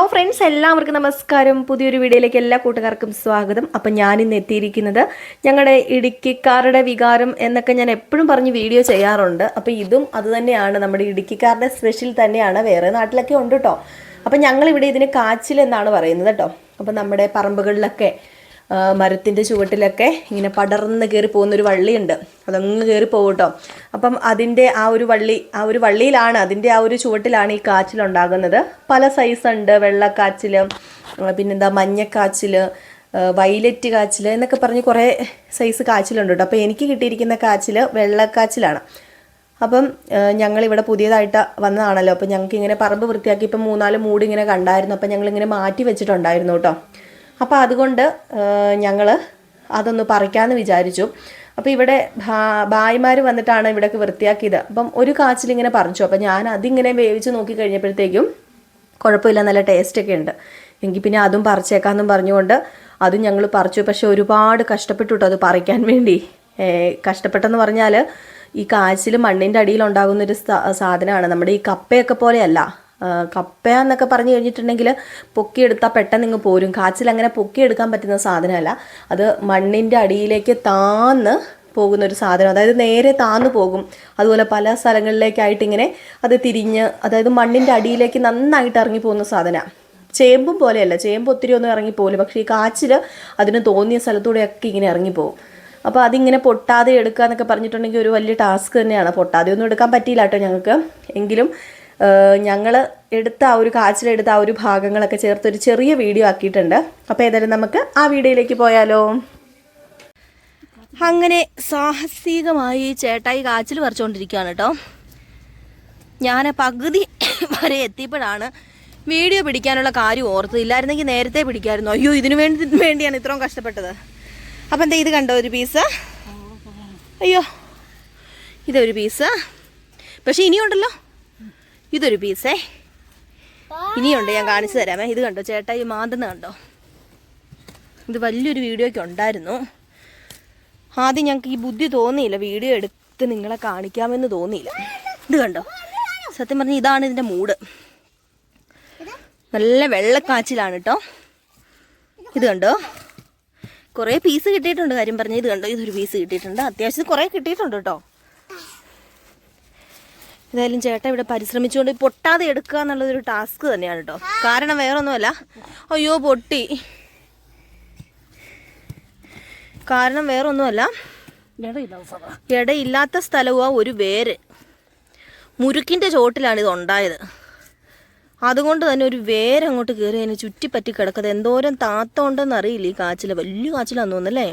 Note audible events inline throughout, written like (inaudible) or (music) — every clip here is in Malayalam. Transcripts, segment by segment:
ഹലോ ഫ്രണ്ട്സ് എല്ലാവർക്കും നമസ്കാരം. പുതിയൊരു വീഡിയോയിലേക്ക് എല്ലാ കൂട്ടുകാർക്കും സ്വാഗതം. അപ്പം ഞാനിന്ന് എത്തിയിരിക്കുന്നത് ഞങ്ങളുടെ ഇടുക്കിക്കാരുടെ വികാരം എന്നൊക്കെ ഞാൻ എപ്പോഴും പറഞ്ഞ് വീഡിയോ ചെയ്യാറുണ്ട്. അപ്പം ഇതും അതുതന്നെയാണ് നമ്മുടെ ഇടുക്കിക്കാരുടെ സ്പെഷ്യൽ തന്നെയാണ്. വേറെ നാട്ടിലൊക്കെ ഉണ്ട് കേട്ടോ അപ്പം ഞങ്ങളിവിടെ ഇതിന് കാച്ചിൽ എന്നാണ് പറയുന്നത് കേട്ടോ അപ്പം നമ്മുടെ പറമ്പുകളിലൊക്കെ മരത്തിന്റെ ചുവട്ടിലൊക്കെ ഇങ്ങനെ പടർന്ന് കയറി പോകുന്നൊരു വള്ളിയുണ്ട്. അതങ്ങ് കയറി പോകും അപ്പം അതിന്റെ ആ ഒരു വള്ളി ആ ഒരു വള്ളിയിലാണ് അതിന്റെ ആ ഒരു ചുവട്ടിലാണ് ഈ കാച്ചിലുണ്ടാകുന്നത് പല സൈസ് ഉണ്ട്. വെള്ളക്കാച്ചിൽ പിന്നെന്താ മഞ്ഞക്കാച്ചിൽ വൈലറ്റ് കാച്ചിൽ എന്നൊക്കെ പറഞ്ഞ് കുറേ സൈസ് കാച്ചിലുണ്ട് കേട്ടോ അപ്പോൾ എനിക്ക് കിട്ടിയിരിക്കുന്ന കാച്ചിൽ വെള്ളക്കാച്ചിലാണ്. അപ്പം ഞങ്ങളിവിടെ പുതിയതായിട്ട് വന്നതാണല്ലോ. അപ്പം ഞങ്ങൾക്ക് ഇങ്ങനെ പറമ്പ് വൃത്തിയാക്കി ഇപ്പം മൂന്നാൽ മൂടിങ്ങനെ കണ്ടായിരുന്നു. അപ്പം ഞങ്ങളിങ്ങനെ മാറ്റി വെച്ചിട്ടുണ്ടായിരുന്നു കേട്ടോ അപ്പോൾ അതുകൊണ്ട് ഞങ്ങൾ അതൊന്ന് പറിക്കാമെന്ന് വിചാരിച്ചു. അപ്പോൾ ഇവിടെ ഭായിമാർ വന്നിട്ടാണ് ഇവിടെയൊക്കെ വൃത്തിയാക്കിയത്. അപ്പം ഒരു കാച്ചിൽ ഇങ്ങനെ പറഞ്ഞു അപ്പം ഞാൻ അതിങ്ങനെ വേവിച്ച് നോക്കി കഴിഞ്ഞപ്പോഴത്തേക്കും കുഴപ്പമില്ല നല്ല ടേസ്റ്റൊക്കെ ഉണ്ട്. എങ്കിൽ പിന്നെ അതും പറിച്ചേക്കാമെന്നും പറഞ്ഞുകൊണ്ട് അതും ഞങ്ങൾ പറിച്ചു. പക്ഷെ ഒരുപാട് കഷ്ടപ്പെട്ടു കേട്ടോ അത് പറിക്കാൻ വേണ്ടി. കഷ്ടപ്പെട്ടെന്ന് പറഞ്ഞാൽ ഈ കാച്ചിൽ മണ്ണിന്റെ അടിയിൽ ഉണ്ടാകുന്ന ഒരു സാധനമാണ്. നമ്മുടെ ഈ കപ്പയൊക്കെ പോലെയല്ല. കപ്പ എന്നൊക്കെ പറഞ്ഞു കഴിഞ്ഞിട്ടുണ്ടെങ്കിൽ പൊക്കിയെടുത്താൽ പെട്ടെന്ന് ഇങ്ങ് പോരും. കാച്ചിൽ അങ്ങനെ പൊക്കിയെടുക്കാൻ പറ്റുന്ന സാധനമല്ല. അത് മണ്ണിന്റെ അടിയിലേക്ക് താന്ന് പോകുന്ന ഒരു സാധനം. അതായത് നേരെ താന്നു പോകും. അതുപോലെ പല സ്ഥലങ്ങളിലേക്കായിട്ട് ഇങ്ങനെ അത് തിരിഞ്ഞ് അതായത് മണ്ണിന്റെ അടിയിലേക്ക് നന്നായിട്ട് ഇറങ്ങി പോകുന്ന സാധനമാണ് ചേമ്പും പോലെയല്ല. ചേമ്പ് ഒത്തിരി ഒന്നും ഇറങ്ങിപ്പോകില്ല പക്ഷേ ഈ കാച്ചിൽ അതിന് തോന്നിയ സ്ഥലത്തൂടെയൊക്കെ ഇങ്ങനെ ഇറങ്ങിപ്പോകും. അപ്പോൾ അതിങ്ങനെ പൊട്ടാതെ എടുക്കുക എന്നൊക്കെ പറഞ്ഞിട്ടുണ്ടെങ്കിൽ ഒരു വലിയ ടാസ്ക് തന്നെയാണ്. പൊട്ടാതെ ഒന്നും എടുക്കാൻ പറ്റിയില്ല കേട്ടോ ഞങ്ങൾക്ക്. എങ്കിലും ഞങ്ങൾ എടുത്ത ആ ഒരു കാച്ചിലെടുത്ത ആ ഒരു ഭാഗങ്ങളൊക്കെ ചേർത്ത് ഒരു ചെറിയ വീഡിയോ ആക്കിയിട്ടുണ്ട്. അപ്പോൾ ഏതായാലും നമുക്ക് ആ വീഡിയോയിലേക്ക് പോയാലോ? അങ്ങനെ സാഹസികമായി ചേട്ടായി കാച്ചിൽ പറിച്ചുകൊണ്ടിരിക്കുകയാണ് കേട്ടോ. ഞാൻ പകുതി (coughs) വരെ എത്തിയപ്പോഴാണ് വീഡിയോ പിടിക്കാനുള്ള കാര്യം ഓർത്തത് ഇല്ലായിരുന്നെങ്കിൽ നേരത്തെ പിടിക്കായിരുന്നു. അയ്യോ ഇതിനു വേണ്ടി വേണ്ടിയാണ് ഇത്രയും കഷ്ടപ്പെട്ടത്. അപ്പം എന്താ ഇത് കണ്ടോ ഒരു പീസ്? അയ്യോ ഇതൊരു പീസ്. പക്ഷേ ഇനിയുണ്ടല്ലോ. ഇതൊരു പീസേ ഇനിയുണ്ട് ഞാൻ കാണിച്ചു തരാമേ. ഇത് കണ്ടോ? ചേട്ടാ ഈ മാന്തുന്ന കണ്ടോ? ഇത് വലിയൊരു വീഡിയോ ഒക്കെ ഉണ്ടായിരുന്നു. ആദ്യം ഞങ്ങൾക്ക് ഈ ബുദ്ധി തോന്നിയില്ല. വീഡിയോ എടുത്ത് നിങ്ങളെ കാണിക്കാമെന്ന് തോന്നിയില്ല. ഇത് കണ്ടോ? സത്യം പറഞ്ഞ ഇതാണ് ഇതിന്റെ മൂഡ് നല്ല വെള്ളക്കാച്ചിലാണ് കേട്ടോ ഇത് കണ്ടോ? കുറേ പീസ് കിട്ടിയിട്ടുണ്ട് കാര്യം പറഞ്ഞ. ഇത് കണ്ടോ? ഇതൊരു പീസ് കിട്ടിയിട്ടുണ്ട്. അത്യാവശ്യം കുറേ കിട്ടിയിട്ടുണ്ട് കേട്ടോ ഏതായാലും ചേട്ടൻ ഇവിടെ പരിശ്രമിച്ചുകൊണ്ട് പൊട്ടാതെ എടുക്കുക എന്നുള്ളതൊരു ടാസ്ക് തന്നെയാണ് കേട്ടോ കാരണം വേറൊന്നുമല്ല. അയ്യോ പൊട്ടി. കാരണം വേറൊന്നുമല്ല. ഇടയില്ലാത്ത സ്ഥലവും ആ ഒരു വേര്. മുരുക്കിന്റെ ചോട്ടിലാണ് ഇത് ഉണ്ടായത്. അതുകൊണ്ട് തന്നെ ഒരു വേര് അങ്ങോട്ട് കയറി അതിനെ ചുറ്റിപ്പറ്റി കിടക്കുന്നത് എന്തോരം താത്ത ഉണ്ടെന്ന് അറിയില്ല ഈ കാച്ചിൽ വലിയ കാച്ചിലാന്ന് തോന്നുന്നല്ലേ?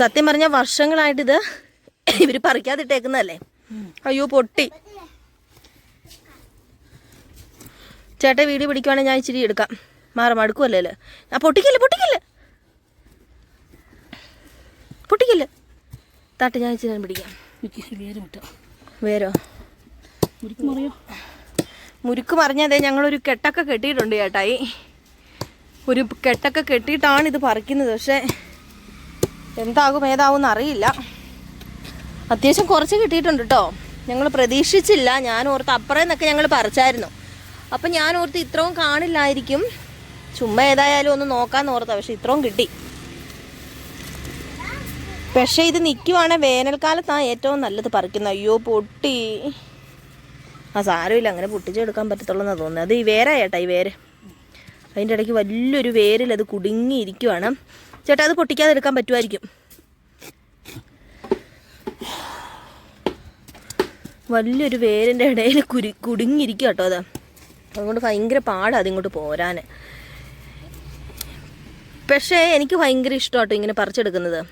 സത്യം പറഞ്ഞാൽ വർഷങ്ങളായിട്ടിത് ഇവർ പറിക്കാതിട്ടേക്കുന്നതല്ലേ? അയ്യോ പൊട്ടി. ചേട്ടാ വീഡിയോ പിടിക്കുവാണെങ്കിൽ ഞാൻ ഇച്ചിരി എടുക്കാം. മാറും മടുക്കുമല്ലേ ആ പൊട്ടിക്കില്ല പൊട്ടിക്കില്ല? പൊട്ടിക്കില്ല? താട്ട് ഞാൻ ഇച്ചിരി പിടിക്കാം. വേരോ മുരുക്ക് മറിഞ്ഞതേ ഞങ്ങളൊരു കെട്ടൊക്കെ കെട്ടിയിട്ടുണ്ട് ചേട്ടായി. ഒരു കെട്ടൊക്കെ കെട്ടിയിട്ടാണ് ഇത് പറിക്കുന്നത്. പക്ഷേ എന്താകും ഏതാവും അറിയില്ല. അത്യാവശ്യം കുറച്ച് കിട്ടിയിട്ടുണ്ട് കേട്ടോ ഞങ്ങൾ പ്രതീക്ഷിച്ചില്ല. ഞാൻ ഓർത്ത് അപ്പുറം എന്നൊക്കെ ഞങ്ങൾ പറിച്ചായിരുന്നു. അപ്പം ഞാൻ ഓർത്ത് ഇത്രയും കാണില്ലായിരിക്കും. ചുമ്മാ ഏതായാലും ഒന്ന് നോക്കാന്ന് ഓർത്താ. പക്ഷെ ഇത്രയും കിട്ടി. പക്ഷേ ഇത് നിൽക്കുവാണെ വേനൽക്കാലത്താണ് ഏറ്റവും നല്ലത് പറിക്കുന്നത് അയ്യോ പൊട്ടി. ആ സാരമില്ല. അങ്ങനെ പൊട്ടിച്ചെടുക്കാൻ പറ്റത്തുള്ളൂ എന്നാണ് തോന്നുന്നത് അത് ഈ വേര ചേട്ടാ ഈ വേര്. അതിന്റെ ഇടയ്ക്ക് വലിയൊരു വേരിൽ അത് കുടുങ്ങിയിരിക്കുവാണ്. ചേട്ടാ അത് പൊട്ടിക്കാതെ എടുക്കാൻ പറ്റുമായിരിക്കും വലിയൊരു വേരിന്റെ ഇടയിൽ കുരു കുടുങ്ങിയിരിക്കുക കേട്ടോ അത്. അതുകൊണ്ട് ഭയങ്കര പാടാണ് അതിങ്ങോട്ട് പോരാൻ പക്ഷേ എനിക്ക് ഭയങ്കര ഇഷ്ടം കേട്ടോ ഇങ്ങനെ പറിച്ചെടുക്കുന്നത്.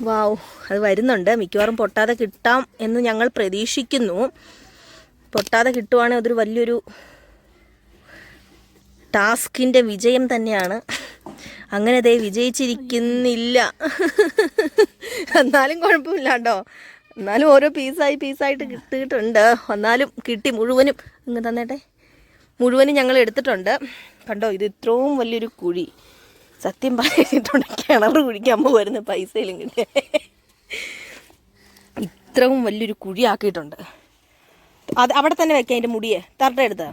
വാവ് അത് വരുന്നുണ്ട്. മിക്കവാറും പൊട്ടാതെ കിട്ടാം എന്ന് ഞങ്ങൾ പ്രതീക്ഷിക്കുന്നു. പൊട്ടാതെ കിട്ടുവാണെങ്കിൽ അതൊരു വലിയൊരു ടാസ്കിന്റെ വിജയം തന്നെയാണ്. അങ്ങനെ ദേ വിജയിച്ചിരിക്കുന്നില്ല. എന്നാലും കുഴപ്പമില്ല കേട്ടോ എന്നാലും ഓരോ പീസായി പീസായിട്ട് കിട്ടിയിട്ടുണ്ട്. എന്നാലും കിട്ടി മുഴുവനും. ഇങ്ങ് തന്നേട്ടെ. മുഴുവനും ഞങ്ങൾ എടുത്തിട്ടുണ്ട്. കണ്ടോ ഇത് ഇത്രയും വലിയൊരു കുഴി. സത്യം പറഞ്ഞിട്ടുണ്ട് കിണർ കുഴിക്കാൻ പോകുന്ന പൈസയിലും കിട്ടി ഇത്രയും വലിയൊരു കുഴി ആക്കിയിട്ടുണ്ട് അത് അവിടെ തന്നെ വെക്കാം അതിന്റെ മുടിയെ. തറട്ട എടുത്ത്.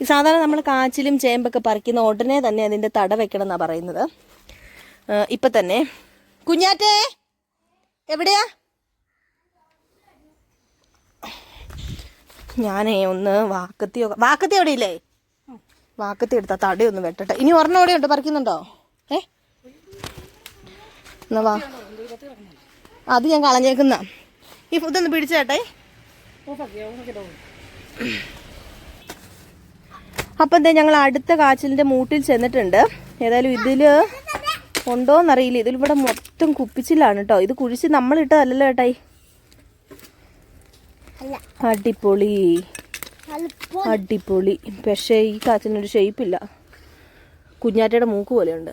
ഈ സാധാരണ നമ്മൾ കാച്ചിലും ചേമ്പൊക്കെ പറിക്കുന്ന ഉടനെ തന്നെ അതിന്റെ തട വെക്കണം എന്നാ പറയുന്നത്. ഇപ്പം തന്നെ. കുഞ്ഞാറ്റേ എവിടെയാ? ഞാനേ ഒന്ന് വാക്കത്തി വാക്കത്തി എവിടെ ഇല്ലേ? വാക്കത്തി തടി തടയൊന്ന് വെട്ടട്ടെ. ഇനി ഒരെണ്ണം എവിടെ ഉണ്ട് പറിക്കുന്നുണ്ടോ? ഏ? എന്നാ വാ. അത് ഞാൻ കളഞ്ഞേക്കുന്ന. ഈ ഫുഡൊന്ന് പിടിച്ചേട്ടെ അപ്പം എന്താ ഞങ്ങൾ അടുത്ത കാച്ചിലിന്റെ മൂട്ടിൽ ചെന്നിട്ടുണ്ട്. ഏതായാലും ഇതിൽ ഉണ്ടോന്നറിയില്ല. ഇതിലിവിടെ മൊത്തം കുപ്പിച്ചിലാണ് കേട്ടോ ഇത് കുഴിച്ച് നമ്മളിട്ടതല്ലല്ലോ ഏട്ടായി? അടിപൊളി. അടിപൊളി. പക്ഷേ ഈ കാച്ചിനൊരു ഷേപ്പില്ല കുഞ്ഞാറ്റയുടെ മൂക്ക് പോലെയുണ്ട്.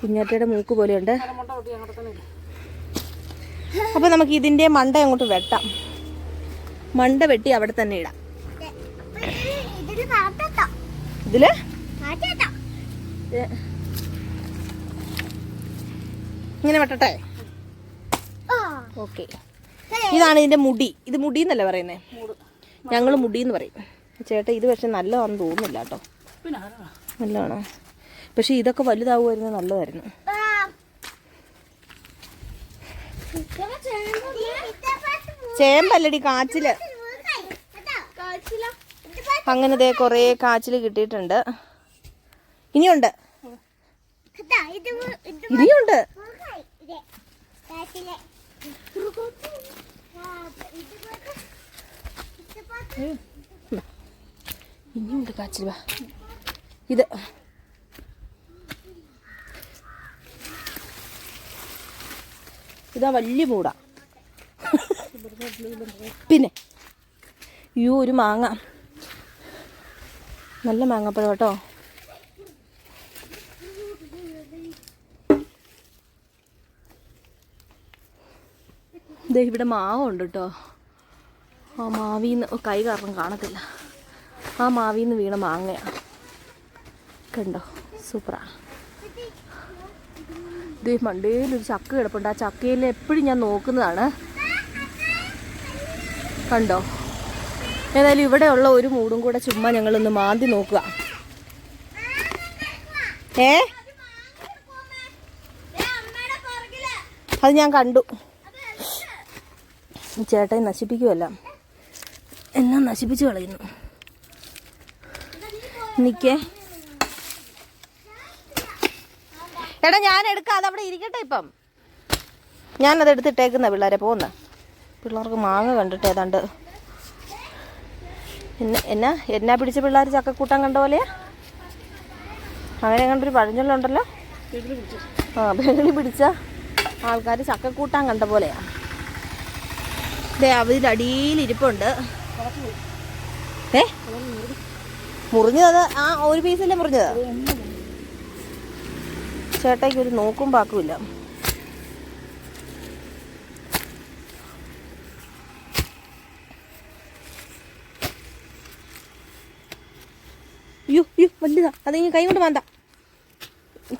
കുഞ്ഞാറ്റയുടെ മൂക്ക് പോലെയുണ്ട്. അപ്പൊ നമുക്ക് ഇതിന്റെ മണ്ട അങ്ങോട്ട് വെട്ടാം. മണ്ട വെട്ടി അവിടെ തന്നെ ഇടാം. ഇതിൽ? ഇങ്ങനെ വെട്ടട്ടെ? ഓക്കെ. ഇതാണ് ഇതിന്റെ മുടി. ഇത് മുടി എന്നല്ലേ പറയുന്നേ? ഞങ്ങൾ മുടി എന്ന് പറയും. ചേട്ടാ ഇത് പക്ഷെ നല്ലതാണെന്ന് തോന്നുന്നില്ല കേട്ടോ. നല്ലതാണോ? പക്ഷെ ഇതൊക്കെ വലുതാവുമായിരുന്നു നല്ലതായിരുന്നു. ചേമ്പല്ലടി കാച്ചിൽ. അങ്ങനെ ദേ കുറേ കാച്ചിൽ കിട്ടിയിട്ടുണ്ട്. ഇനിയുണ്ട്. ഇനിയുണ്ട്. ഇനിയുണ്ട് കാച്ചിൽ വാ. ഇത്. ഇതാ വലിയ മൂട. പിന്നെ അയ്യോ ഒരു മാങ്ങ. നല്ല മാങ്ങപ്പഴം കേട്ടോ. ദേ ഇവിടെ മാവ് ഉണ്ട് കേട്ടോ. ആ മാവിന്ന് കൈ കാരണം കാണത്തില്ല. ആ മാവിന്ന് വീണ മാങ്ങയാ. കണ്ടോ? സൂപ്പറാ. ദേ മണ്ടയിലൊരു ചക്ക കിടപ്പുണ്ട്. ആ ചക്കയിൽ എപ്പോഴും ഞാൻ നോക്കുന്നതാണ്. കണ്ടോ? ഏതായാലും ഇവിടെയുള്ള ഒരു മൂടും കൂടെ ചുമ്മാ ഞങ്ങളൊന്ന് മാന്തി നോക്കുക. ഏ? അത് ഞാൻ കണ്ടു. ചേട്ടൻ നശിപ്പിക്കുമല്ല എല്ലാം നശിപ്പിച്ചു കളയുന്നു. നിക്കേ. എടാ ഞാൻ എടുക്കാം അതവിടെ ഇരിക്കട്ടെ ഇപ്പം. ഞാനത് എടുത്തിട്ടേക്കുന്ന പിള്ളേരെ പോകുന്ന പിള്ളേർക്ക് മാങ്ങ കണ്ടിട്ട് ഏതാണ്ട്. എന്നെ എന്നാ എന്നാ പിടിച്ച പിള്ളേർ ചക്കക്കൂട്ടം കണ്ട പോലെയാ? അങ്ങനെ കണ്ടൊരു പഴഞ്ചൊല്ലുണ്ടല്ലോ ആ ബഹളി പിടിച്ച ആൾക്കാർ ചക്കക്കൂട്ടാൻ കണ്ട പോലെയാ. ഇതേ ഇരിപ്പുണ്ട്. ഏ? മുറിഞ്ഞത് ആ ഒരു പീസല്ലേ മുറിഞ്ഞത്? ചേട്ടയ്ക്ക് ഒരു നോക്കും പാക്കുമില്ല അയ്യോ അയ്യോ വലുതാ. അത് ഇനി കൈ കൊണ്ട് മാന്താ.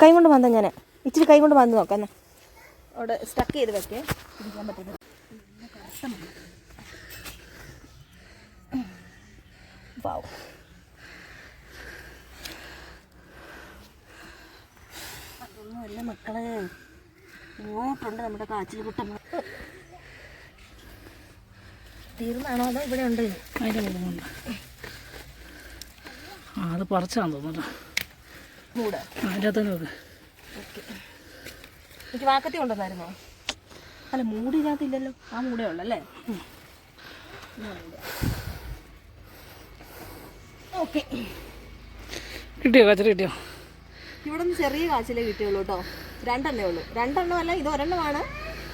കൈ കൊണ്ട് മാന്താ ഞാൻ ഇച്ചിരി കൈ കൊണ്ട് മാന്തി നോക്കാം അവിടെ സ്റ്റക്ക് ചെയ്ത് വെക്കേ. പിടിക്കാൻ പറ്റുന്നത് വാവ് അതൊന്നുമല്ല മക്കളെ. ഇങ്ങോട്ടുണ്ട് നമ്മുടെ കാച്ചിൽ കുട്ടം തീർന്നാണോ അതോ ഇവിടെ ഉണ്ട്? അതിന്റെ ആ അത് പറിച്ചാന്ന് തോന്നുന്നു മൂട് അതിന്റെ അകത്ത് നോക്ക് എനിക്ക് വാക്കത്തി കൊണ്ടുവന്നായിരുന്നോ? അല്ല മൂടിനകത്തില്ലല്ലോ ആ മൂടേ ഉള്ളല്ലേ ഓക്കെ. കിട്ടിയോ കാച്ചിൽ കിട്ടിയോ? ഇവിടെ നിന്ന് ചെറിയ കാച്ചിലേ കിട്ടിയുള്ളൂ കേട്ടോ രണ്ടെണ്ണേ ഉള്ളൂ. രണ്ടെണ്ണം അല്ല ഇത് ഒരെണ്ണമാണ്.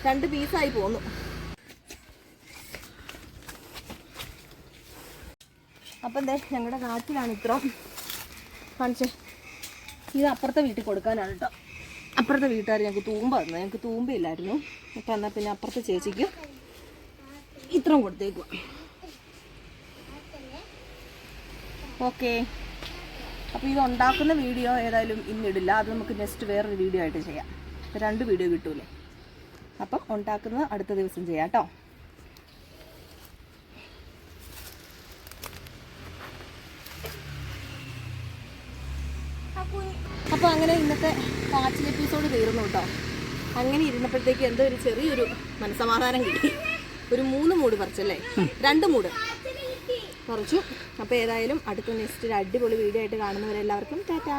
രണ്ട് പീസായി പോന്നു. അപ്പം എന്തേ ഞങ്ങളുടെ നാട്ടിലാണ് ഇത്ര. കാണിച്ചേ. ഇത് അപ്പുറത്തെ വീട്ടിൽ കൊടുക്കാനാണ് കേട്ടോ അപ്പുറത്തെ വീട്ടുകാർ ഞങ്ങൾക്ക് തൂമ്പ തന്നു. ഞങ്ങൾക്ക് തൂമ്പയില്ലായിരുന്നു. അപ്പം എന്നാൽ പിന്നെ അപ്പുറത്തെ ചേച്ചിക്ക് ഇത്രയും കൊടുത്തേക്കുക ഓക്കേ. അപ്പോൾ ഇത് ഉണ്ടാക്കുന്ന വീഡിയോ ഏതായാലും ഇന്നിടില്ല അത് നമുക്ക് നെക്സ്റ്റ് വേറൊരു വീഡിയോ ആയിട്ട് ചെയ്യാം. രണ്ട് വീഡിയോ കിട്ടൂലേ? അപ്പം ഉണ്ടാക്കുന്നത് അടുത്ത ദിവസം ചെയ്യാം കേട്ടോ അപ്പോൾ അങ്ങനെ ഇന്നത്തെ കാച്ചിൽ എപ്പിസോഡ് തീർന്നു കേട്ടോ. അങ്ങനെ ഇരുന്നപ്പോഴത്തേക്ക് എന്തോ ഒരു ചെറിയൊരു മനസമാധാനം കിട്ടി. ഒരു മൂന്ന് മൂട് പറിച്ചല്ലേ? രണ്ട് മൂട് പറിച്ചു. അപ്പോൾ ഏതായാലും അടുത്ത നെക്സ്റ്റ് ഒരു അടിപൊളി വീഡിയോ ആയിട്ട് കാണുന്നവരെല്ലാവർക്കും ടാറ്റാ.